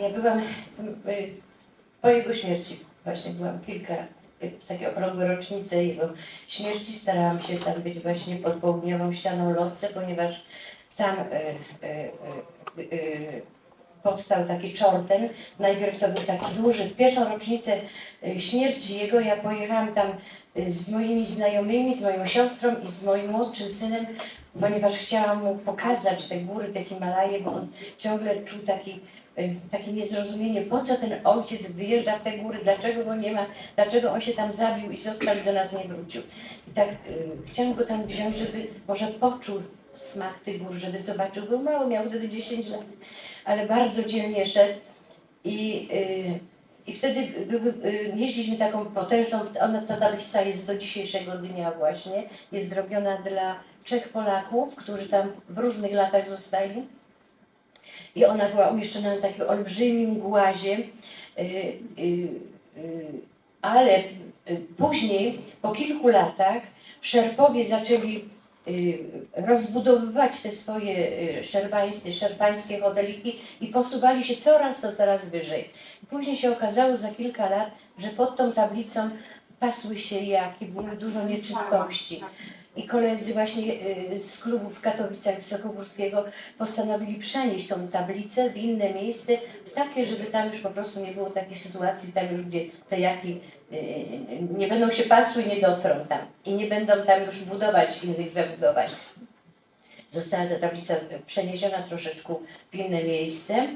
ja byłam y, po jego śmierci, właśnie byłam kilka, y, takie okrągłe rocznice jego śmierci, starałam się tam być właśnie pod południową ścianą Lotce, ponieważ tam y, y, y, y, powstał taki czorten. Najpierw to był taki duży. W pierwszą rocznicę y, śmierci jego ja pojechałam tam y, z moimi znajomymi, z moją siostrą i z moim młodszym synem, ponieważ chciałam mu pokazać te góry, te Himalaje, bo on ciągle czuł taki, y, takie niezrozumienie, po co ten ojciec wyjeżdża w te góry, dlaczego go nie ma, dlaczego on się tam zabił i został i do nas nie wrócił. I tak chciałam go tam wziąć, żeby może poczuł smak tych gór, żeby zobaczył. Był mały, miał wtedy 10 lat, ale bardzo dzielnie szedł. I, y, i wtedy y, jeździliśmy taką potężną, ona, ta tablica jest do dzisiejszego dnia właśnie, jest zrobiona dla trzech Polaków, którzy tam w różnych latach zostali. I ona była umieszczona na takim olbrzymim głazie, y, y, ale później, po kilku latach, szerpowie zaczęli rozbudowywać te swoje y, szerpańskie, szerpańskie hoteliki i posuwali się coraz to coraz wyżej. Później się okazało za kilka lat, że pod tą tablicą pasły się jaki, było dużo nieczystości. I koledzy właśnie y, z klubu w Katowicach Wysokogórskiego postanowili przenieść tą tablicę w inne miejsce, w takie, żeby tam już po prostu nie było takiej sytuacji, tam już gdzie te jaki y, nie będą się pasły, nie dotrą tam i nie będą tam już budować innych zabudowań. Została ta tablica przeniesiona troszeczkę w inne miejsce.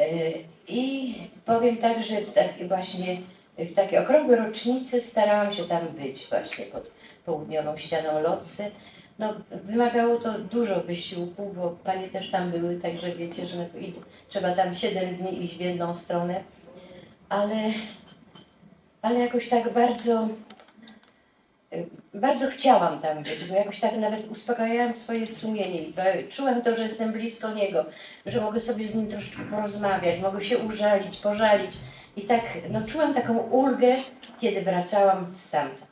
Y, I powiem tak, że w taki właśnie w takie okrągłe rocznice starałam się tam być właśnie pod południową ścianą Lotcy. No, wymagało to dużo wysiłku, bo panie też tam były, także wiecie, że trzeba tam 7 dni iść w jedną stronę, ale, ale jakoś tak bardzo, bardzo chciałam tam być, bo jakoś tak nawet uspokajałam swoje sumienie, bo czułam to, że jestem blisko niego, że mogę sobie z nim troszeczkę porozmawiać, mogę się użalić, pożalić. I tak no, czułam taką ulgę, kiedy wracałam stamtąd.